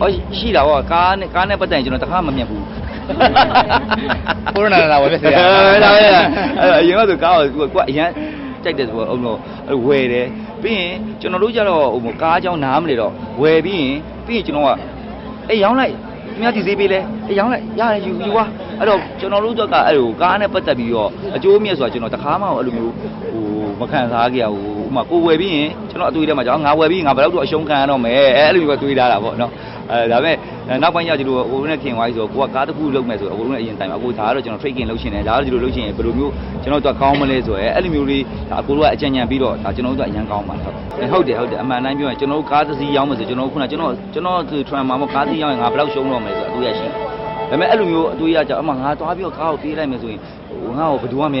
ဟောရှိတာပေါ့ကားနဲ့ကားနဲ့ပတ်သက်ရင်ကျွန်တော်တခါမမြင်ဘူးကိုရိုနာလာဝယ်ပြစေရအဲဒါပဲအဲ့အရင်ကဆိုကားကိုကွာအရင်ကြိုက်တယ်ဆိုတော့အုံတော့ဝယ်တယ်ပြီးရင်ကျွန်တော်တို့ကြတော့ဟိုကားအကြောင်းနားမလဲတော့ဝယ်ပြီးရင်ပြီးရင်ကျွန်တော်ကအေးရောင်းလိုက်မြတ်ဒီဈေးပေးလဲအေးရောင်းလိုက်ရတယ်ယူယူပါအဲ့တော့ကျွန်တော်တို့ကအဲ့လိုကားနဲ့ပတ်သက်ပြီးတော့အကျိုးမြတ်ဆိုတာကျွန်တော်တခါမှအဲ့လိုမျိုးဟိုမခံစားခဲ့ရဘူးဥပမာကိုဝယ်ပြီးရင်ကျွန်တော်အသွေးထဲမှာကျွန်တော်ငါဝယ်ပြီးငါဘယ်တော့တော့အရှုံးခံရတော့မယ်အဲ့လိုမျိုးပဲတွေးထားတာပေါ့နော် အဲဒါပေမဲ့နောက်ပိုင်းကျဒီလိုဟိုနဲ့ခင်သွားပြီဆိုကိုကကားတစ်ခုလုတ်မယ်ဆိုအကိုတို့နဲ့အရင်တိုင်အခုဒါကတော့ကျွန်တော် tracking လုပ်ရှင်တယ်ဒါကတော့ဒီလိုလုပ်ရှင်ရင်ဘယ်လိုမျိုးကျွန်တော်တို့ကကောင်းမလဲဆိုရဲအဲ့လိုမျိုးလေးဒါအကိုတို့ကအကြံဉာဏ်ပြီးတော့ဒါကျွန်တော်တို့ကအရင်ကောင်းပါဟုတ်ဟုတ်တယ်ဟုတ်တယ်အမှန်တိုင်းပြောရင်ကျွန်တော်တို့ကားတစ်စီးရောင်းမယ်ဆိုကျွန်တော်တို့ခုနကျွန်တော်ကျွန်တော်သူ tram မှာမကားတစ်စီးရောင်းရင်ငါဘယ်လောက်ရှုံးတော့မလဲဆိုအတူရရှိတယ်ဒါပေမဲ့အဲ့လိုမျိုးအတူရကြအမှငါသွားပြီးတော့ကားကိုပြေးလိုက်မယ်ဆိုရင်ဟိုငါ့ကိုဘယ်သူမှမ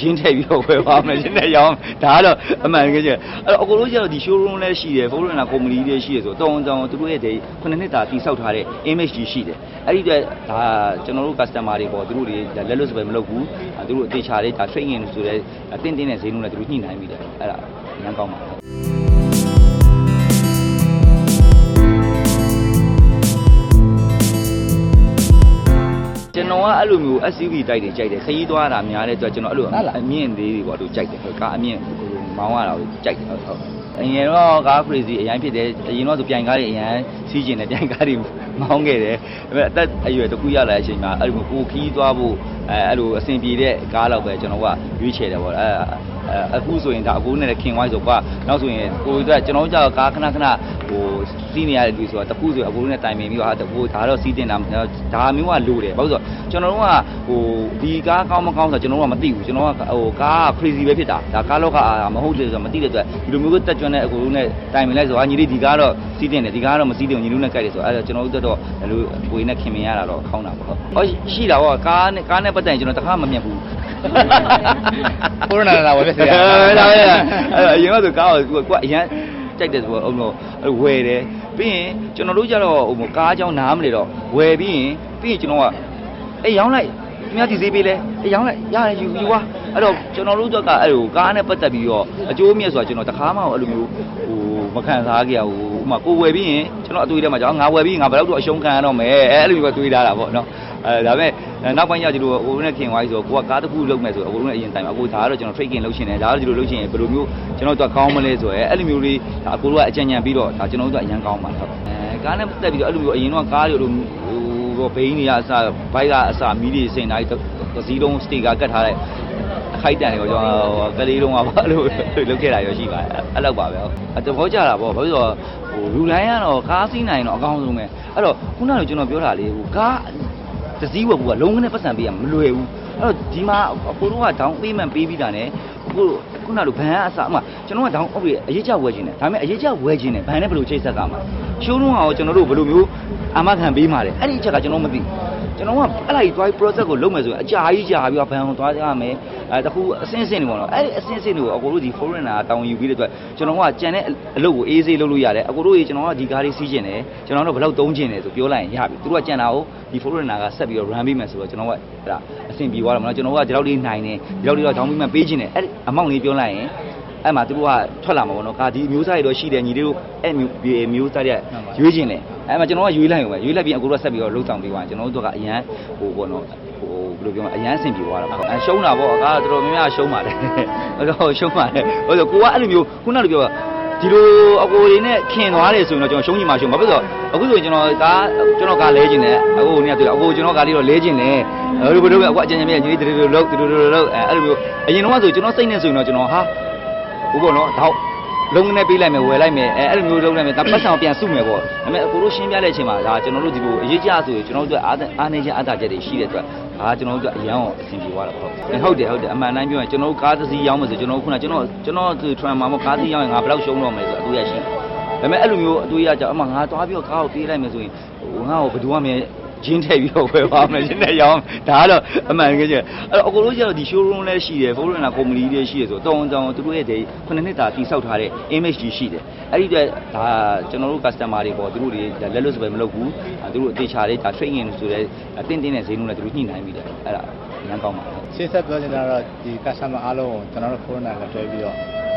ဂျင်းထည့်ပြီးတော့ဝယ်ပါမယ်ရှင်းတဲ့ရောင်းဒါကတော့အမှန်ကြီးအဲ့တော့အကိုတို့ကျတော့ဒီ showroom လည်းရှိတယ် foreigner company လည်းရှိတယ်ဆိုတော့တောင်းတောင်းသူတို့ရဲ့ဒီခုနှစ်နှစ်တာတိစောက်ထားတဲ့ image ကြီးရှိတယ်အဲ့ဒီအတွက်ဒါကျွန်တော်တို့ customer တွေပေါ့သူတို့တွေလက်လွတ်စပယ်မလုပ်ဘူးသူတို့အသေးချာလေးဒါ training ဆိုတဲ့တင်းတင်းတဲ့ဈေးနှုန်းနဲ့သူတို့ညှိနှိုင်းပြီးတယ်အဲ့ဒါအများကောင်းပါ အဲ့လိုမျိုး SUV တိုက်တွေကြိုက်တယ်ခရီးသွားတာများတဲ့အတွက်ကျွန်တော်အဲ့လိုအမြင့်သေးတွေပေါ့သူကြိုက်တယ်ကားအမြင့်မောင်းရတာကိုကြိုက်တယ်ဟုတ်ဟုတ်အရင်တော့ကား crazy အရင်ဖြစ်တယ်အရင်တော့သူပြိုင်ကားတွေအရင်စီးကျင်တယ်ပြိုင်ကားတွေမောင်းခဲ့တယ်ဒါပေမဲ့အသက်အရွယ်တစ်ခုရလာတဲ့အချိန်မှာအဲ့လိုကိုခီးသွားဖို့အဲအဲ့လိုအဆင်ပြေတဲ့ကားတော့ပဲကျွန်တော်ကရွေးချယ်တယ်ပေါ့အဲအခုဆိုရင်ဒါအကိုနဲ့ခင်ဝိုင်းဆိုကွာနောက်ဆိုရင်ကိုအတွက်ကျွန်တော်တို့ကြောက်ကားခဏခဏဟို စီးနေရတဲ့လူဆိုတာတခုဆိုအကိုနဲ့တိုင်ပင်ပြီးတော့ဟာတကူဒါတော့စီးတင်တာဒါမျိုးကလိုတယ်ဘာလို့ဆိုတော့ကျွန်တော်တို့ကဟိုဒီကားကောင်းမကောင်းဆိုတာကျွန်တော်တို့ကမသိဘူးကျွန်တော်ကဟိုကား crazy ပဲဖြစ်တာဒါကားလောကမဟုတ်တယ်ဆိုတော့မသိတဲ့အတွက်ဒီလိုမျိုးတက်ကြွတဲ့အကိုတို့နဲ့တိုင်ပင်လိုက်ဆိုဟာညီလေးဒီကားတော့စီးတင်တယ်ဒီကားတော့မစီးတင်ညီလူနဲ့ကြိုက်တယ်ဆိုတော့အဲကျွန်တော်တို့တော့ဒီလိုကိုယ်နဲ့ခင်မင်ရတာတော့ခေါင်းတာပေါ့ဟုတ်ဟောရှိတာပေါ့ကားနဲ့ကားနဲ့ပတ်သက်ရင်ကျွန်တော်တခါမမြင်ဘူးကိုရိုနာလာဝယ်ပြစေရအဲဒါပဲအဲ့အရင်ကဆိုကားကိုကွာအရင် ကြိုက်တယ်ဆိုတော့အုံတော့ဝယ်တယ်ပြီးရင်ကျွန်တော်တို့ကြတော့ဟိုကားအကြောင်းနားမလဲတော့ဝယ်ပြီးရင်ပြီးရင်ကျွန်တော်ကအေးရောင်းလိုက်မြတ်ဒီဈေးပေးလဲအေးရောင်းလိုက်ရတယ်ယူယူပါအဲ့တော့ကျွန်တော်တို့ကအဲ့လိုကားနဲ့ပတ်သက်ပြီးတော့အကျိုးမြတ်ဆိုတာကျွန်တော်တခါမှအဲ့လိုမျိုးဟိုမခံစားခဲ့ရဘူးဥပမာကိုဝယ်ပြီးရင်ကျွန်တော်အသွေးထဲမှာကျွန်တော်ငါဝယ်ပြီးငါဘယ်တော့တော့အရှုံးခံရတော့မယ်အဲ့လိုမျိုးပဲတွေးထားတာပေါ့နော် အဲဒါပေမဲ့နောက်ပိုင်းကျဒီလိုဟိုနဲ့ခင်သွားပြီဆိုကိုကကားတစ်ခုလုတ်မယ်ဆိုအကိုတို့နဲ့အရင်တိုင်အခုဒါကတော့ကျွန်တော် tracking လုပ်ရှင်တယ်ဒါကတော့ဒီလိုလုပ်ရှင်ရင်ဘယ်လိုမျိုးကျွန်တော်တို့ကကောင်းမလဲဆိုရဲအဲ့လိုမျိုးလေးဒါအကိုတို့ကအကြံဉာဏ်ပြီးတော့ဒါကျွန်တော်တို့ကအရင်ကောင်းပါဟုတ်အဲကားနဲ့ပတ်သက်ပြီးတော့အဲ့လိုမျိုးအရင်တော့ကားတွေလိုဟိုဘိန်းတွေကအစဘိုက်ကအစမီးတွေစင်တိုင်းသစည်းလုံးစတေကာကတ်ထားတဲ့အခိုက်တန်တွေကိုကျွန်တော်ကလေးလုံးကဘာလို့လုပ်ခဲ့တာရောရှိပါတယ်အဲ့လောက်ပါပဲအတဘောကြတာပေါ့ဘာလို့ဆိုတော့ဟိုလူတိုင်းကတော့ကားစီးနိုင်တော့အကောင်းဆုံးပဲအဲ့တော့ခုနကကျွန်တော်ပြောတာလေဟိုကား တစည်းဝယ်ဘူးကလုံးဝနဲ့ပတ်စံပေးရမလွယ်ဘူးအဲ့တော့ဒီမှာအကိုတို့ကဒေါင်းပေးမှန်ပေးပြီးတာ ਨੇ အခုခုနလိုဘန်ကအစအမကျွန်တော်ကဒေါင်းအောက်ပြီးအရေးကြဝယ်ခြင်းတယ်ဒါပေမဲ့အရေးကြဝယ်ခြင်းတယ်ဘန်နဲ့ဘယ်လိုချိတ်ဆက်ကမှာရှိုးလုံးကကျွန်တော်တို့ဘယ်လိုမျိုးအာမခံပေးမှာလဲအဲ့ဒီအချက်ကကျွန်တော်မသိ ကျွန်တော်ကအဲ့လိုက်သွား project ကိုလုပ်မယ်ဆိုရင်အကြာကြီးကြာပြီးတော့ဘန်ကိုသွားကြရမယ်အဲတခုအစင်းစင်းတွေပေါ့နော်အဲ့ဒီအစင်းစင်းတွေကိုအကိုတို့ဒီ foreigner တောင်းယူပြီးတဲ့အတွက်ကျွန်တော်ကကြံတဲ့အလုပ်ကိုအေးဆေးလုပ်လို့ရတယ်အကိုတို့ကြီးကျွန်တော်ကဒီကားလေးစီးကျင်တယ်ကျွန်တော်တို့ဘယ်လောက်သုံးကျင်တယ်ဆိုပြောလိုက်ရင်ရပြီသူတို့ကကြံတာကိုဒီ foreigner ကဆက်ပြီးတော့ run ပေးမယ်ဆိုတော့ကျွန်တော်ကအဲ့ဒါအဆင်ပြေသွားတယ်မလားကျွန်တော်ကဒီလောက်လေးနိုင်တယ်ဒီလောက်လေးတော့တောင်းပြီးမှပေးခြင်းတယ်အဲ့အမောင့်လေးပြောလိုက်ရင် အဲ့မှာသူတို့ကထွက်လာမှာပေါ့နော်ကာဒီအမျိုးသားတွေတော့ရှိတယ်ညီလေးတို့အဲ့မျိုးမျိုးသားတွေရွေးခြင်းတယ်အဲ့မှာကျွန်တော်ကရွေးလိုက်ရုံပဲရွေးလိုက်ပြီးအကူတို့ဆက်ပြီးတော့လှုပ်ဆောင်ပေးသွားကျွန်တော်တို့ကအရန်ဟိုပေါ့နော်ဟိုဘယ်လိုပြောမလဲအရန်အဆင်ပြေသွားတာပေါ့အဲရှုံးတာပေါ့အကားတော်တော်များများရှုံးပါတယ်အဲ့တော့ရှုံးပါတယ်ဟိုဆိုကိုကအဲ့လိုမျိုးခုနကပြောဒီလိုအကိုတွေနဲ့ခင်သွားတယ်ဆိုရင်တော့ကျွန်တော်ရှုံးချင်မှရှုံးဘာဖြစ်လို့အခုဆိုရင်ကျွန်တော်ကားကျွန်တော်ကားလဲခြင်းတယ်အခုနေကတွေ့အကိုကျွန်တော်ကားလေးတော့လဲခြင်းတယ်ဘယ်လိုဘယ်လိုပဲအခုအကြံဉာဏ်မြတ်ညီလေးတူတူလောက်တူတူလောက်အဲအဲ့လိုမျိုးအရင်တော့ဆိုကျွန်တော်စိတ်နဲ့ဆိုရင်တော့ကျွန်တော်ဟာ ဟုတ်ပေါ့နော်တော့လုံးနဲ့ပေးလိုက်မယ်ဝယ်လိုက်မယ်အဲအဲ့လိုမျိုးလုံးလိုက်မယ်ဒါပတ်စံကိုပြန်စုမယ်ပေါ့ဒါပေမဲ့အကိုတို့ရှင်းပြတဲ့အချိန်မှာဒါကျွန်တော်တို့ဒီလိုအရေးကြဆိုရင်ကျွန်တော်တို့အားအားနေခြင်းအားသာချက်တွေရှိတဲ့အတွက်ဒါကျွန်တော်တို့အရန်အောင်အဆင်ပြေသွားတာပေါ့ဟုတ်တယ်ဟုတ်တယ်အမှန်တိုင်းပြောရင်ကျွန်တော်တို့ကားတစ်စီးရောင်းမယ်ဆိုကျွန်တော်ခုနကျွန်တော်ကျွန်တော်သူ tram မှာမကားစီးရောင်းရင်ငါဘယ်လောက်ရှုံးတော့မယ်ဆိုအတူရရှိတယ်ဒါပေမဲ့အဲ့လိုမျိုးအတူရကြအမှငါသွားပြီးတော့ကားကိုပေးလိုက်မယ်ဆိုရင်ဟိုငါ့ကိုဘယ်သူမှမ ဂျင်းထည့်ပြီးတော့ဝယ်ပါမယ်ရှင်းတဲ့ရောင်းဒါကတော့အမှန်ကြီးကျအဲ့တော့အကိုတို့ကျတော့ဒီ showroom လည်းရှိတယ် foreigner company လည်းရှိတယ်ဆိုတော့တောင်းတောင်းသူတို့ရဲ့ဒီခုနှစ်နှစ်တာတိစောက်ထားတဲ့ image ကြီးရှိတယ်အဲ့ဒီအတွက်ဒါကျွန်တော်တို့ customer တွေပေါ့သူတို့တွေလက်လွတ်စပယ်မလုပ်ဘူးသူတို့အသေးချာလေးဒါ training ဆိုတဲ့တင်းတင်းတဲ့ဈေးနှုန်းနဲ့သူတို့ညှိနှိုင်းပြီးတယ်အဲ့ဒါအများကောင်းပါရှင်းဆက်ပြောချင်တာတော့ဒီ customer အားလုံးကိုကျွန်တော်တို့ corona ကတွဲပြီးတော့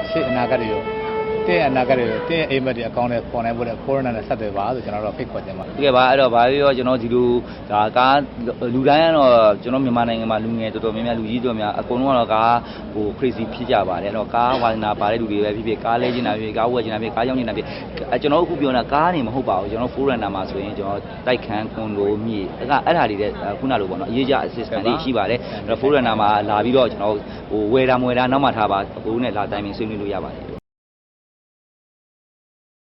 ရှေ့အနာဂတ်တွေကို တင်းအနာဂတ်တွေတင်းအိမ်မက်တွေအကောင့်နဲ့ပေါ်နိုင်ဖို့လည်းကိုရိုနာနဲ့ဆက်သွယ်ပါဆိုကျွန်တော်တို့ဖိတ်ခေါ်ခြင်းပါတကယ်ပါအဲ့တော့ဘာပြောကျွန်တော်ဒီလိုဒါကားလူတိုင်းကတော့ကျွန်တော်မြန်မာနိုင်ငံမှာလူငယ်တော်တော်များများလူကြီးတော်များအကုန်လုံးကတော့ကားဟို crazy ဖြစ်ကြပါတယ်အဲ့တော့ကားဝါသနာပါတဲ့လူတွေပဲဖြစ်ဖြစ်ကားလဲကျင်တာဖြစ်ဖြစ်ကားဝယ်ကျင်တာဖြစ်ကားရောင်းကျင်တာဖြစ်အဲကျွန်တော်အခုပြောနေတာကားနေမဟုတ်ပါဘူးကျွန်တော် forerunner မှာဆိုရင်ကျွန်တော်တိုက်ခန်းကွန်လိုမြေအဲ့ကအဲ့ဓာတွေတဲ့ခုနလိုပေါ့နော်အရေးကြ assistant တွေရှိပါတယ်အဲ့တော့ forerunner မှာလာပြီးတော့ကျွန်တော်ဟိုဝယ်တာမဝယ်တာနောက်မှထားပါအခုနဲ့လာတိုင်းပင်ဆွေးနွေးလို့ရပါတယ်